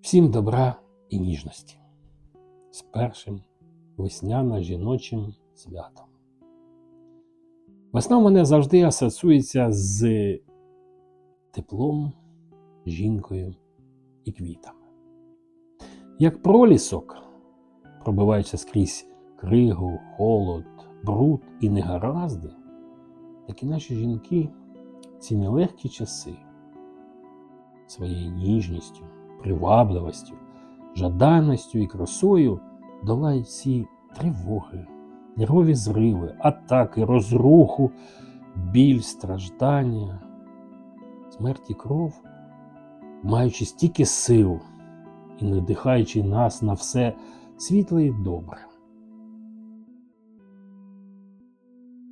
Всім добра і ніжності з першим весняно-жіночим святом. Весна в мене завжди асоціюється з теплом, жінкою і квітами. Як пролісок, пробиваючи скрізь кригу, холод, бруд і негаразди, так і наші жінки ці нелегкі часи своєю ніжністю, привабливостю, жаданістю і красою долають всі тривоги, нервові зриви, атаки, розруху, біль, страждання, смерть і кров, маючи стільки сил і надихаючи нас на все світле і добре.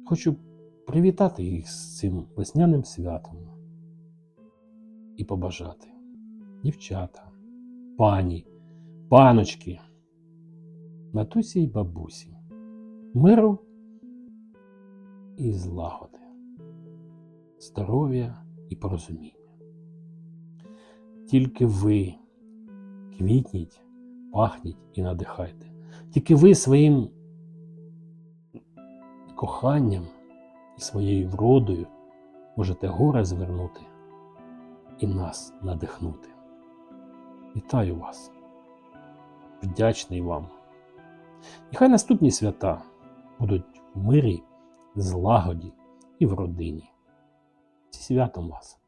Хочу привітати їх з цим весняним святом і побажати дівчата, пані, паночки, матусі й бабусі, миру і злагоди, здоров'я і порозуміння. Тільки ви квітніть, пахніть і надихайте. Тільки ви своїм коханням і своєю вродою можете горе звернути і нас надихнути. Вітаю вас! Вдячний вам! І хай наступні свята будуть в мирі, злагоді і в родині. Зі святом вас!